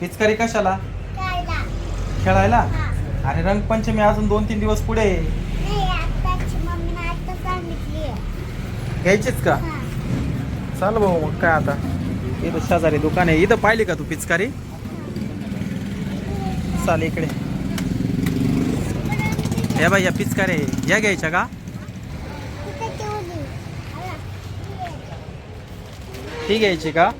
पिचकारी कशाला? खेळायला. आणि रंगपंचमी अजून दोन तीन दिवस पुढे घ्यायचीच का? चाल भाऊ मग काय आता? इथं शेजारी दुकान आहे. इथं पाहिली का तू पिचकारी? चाल इकडे. हे बाई या पिचकारी आहे. या घ्यायच्या का. ती घ्यायची का?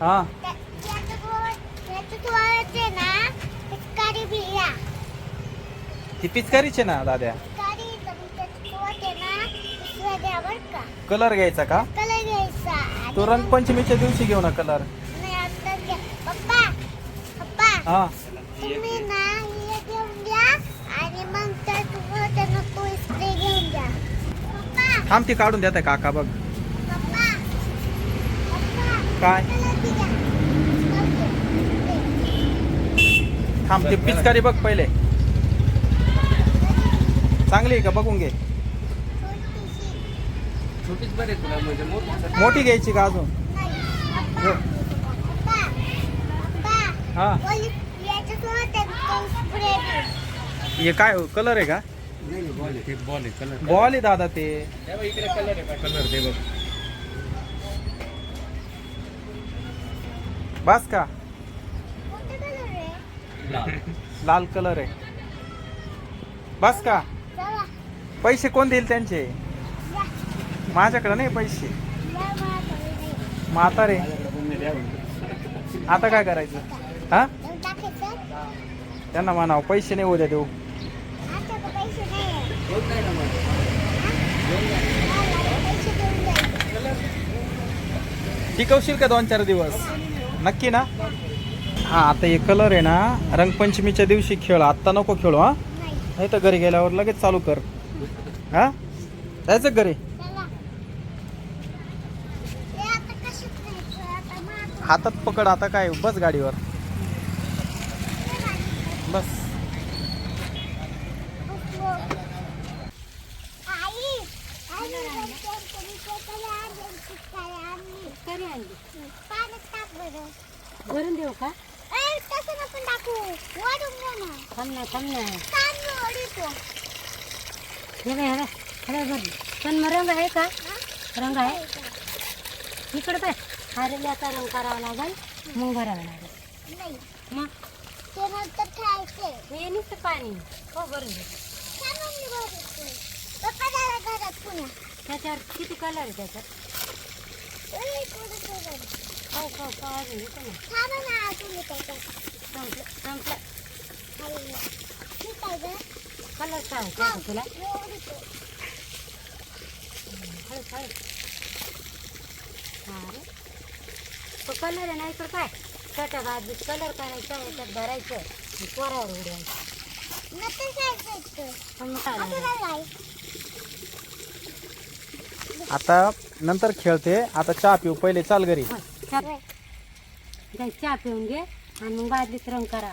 हा त्या- त्याचं गोळ- त्याचं गोळाचे ना पिचकारी बिया ती पिचकारीची दाद्या? आहे ना दुसऱ्या द्या बरं का. कलर घ्यायचा का? कलर घ्यायचा. तो रंगपंचमीच्या दिवशी घेऊ ना कलर हा. हे थांब ती काढून देता काका बघ. काय? थांब ती पिचकारी बघ पहिले. चांगली आहे का? बघून घे. छोटीच बरे तुला म्हणजे मोठी. मोठी घ्यायची का अजून? नाही हो. हा बी हे काय कलर आहे का? बॉल आहे. ते बॉल आहे कलर बॉल आहे दादा ते. हे बघ इकडे कलर आहे. कलर दे बघ. बस का? कोणता कलर आहे. लाल कलर आहे. बस का? पैसे कोण देईल त्यांचे? माझ्याकडे नाही पैसे. या माझ्याकडे म्हातारे. आता काय करायचं? हा? त्यांना म्हणावं पैसे नाही उद्या देऊ. टिकवशील का दोन चार दिवस? नक्की ना? हा आता हे कलर आहे ना रंगपंचमीच्या दिवशी खेळ आत्ता नको खेळू हा. नाही तर घरी गेल्यावर लगेच चालू कर. हा? जायचं घरी? हातात पकड आता काय? बस गाडीवर. बस. भरून देऊ का? थांब ना थांब ना. हे बाय हे बाय भर पण मग रंग आहे का? रंग आहे? इकडे पाय. हरल्याचा रंग करावा लागेल मग भरावा लागेल. नाही, मग? ते नंतर ठेवायचे. हे नुसतं पाणी. हो भरून पुन्हा. त्याच्यावर किती कलर आहे त्याच्यात. खाऊ खाऊ खाऊ अजून येतो ना थांबा ना, संपलं संपलं गं. कलर काय का तुला एवढीच. हळू हळू हा रे तो कलर आहे ना इकडं काय त्याच्या बाजूत कलर करायचा याच्यात भरायचं आणि पोरावर उडवायचं नंतर काय करायचं? पण मग काय आता काय आता नंतर खेळते आता चहा पिऊ पहिले चाल घरी चहा पिऊन घे आणि मग बादलीत रंग करा.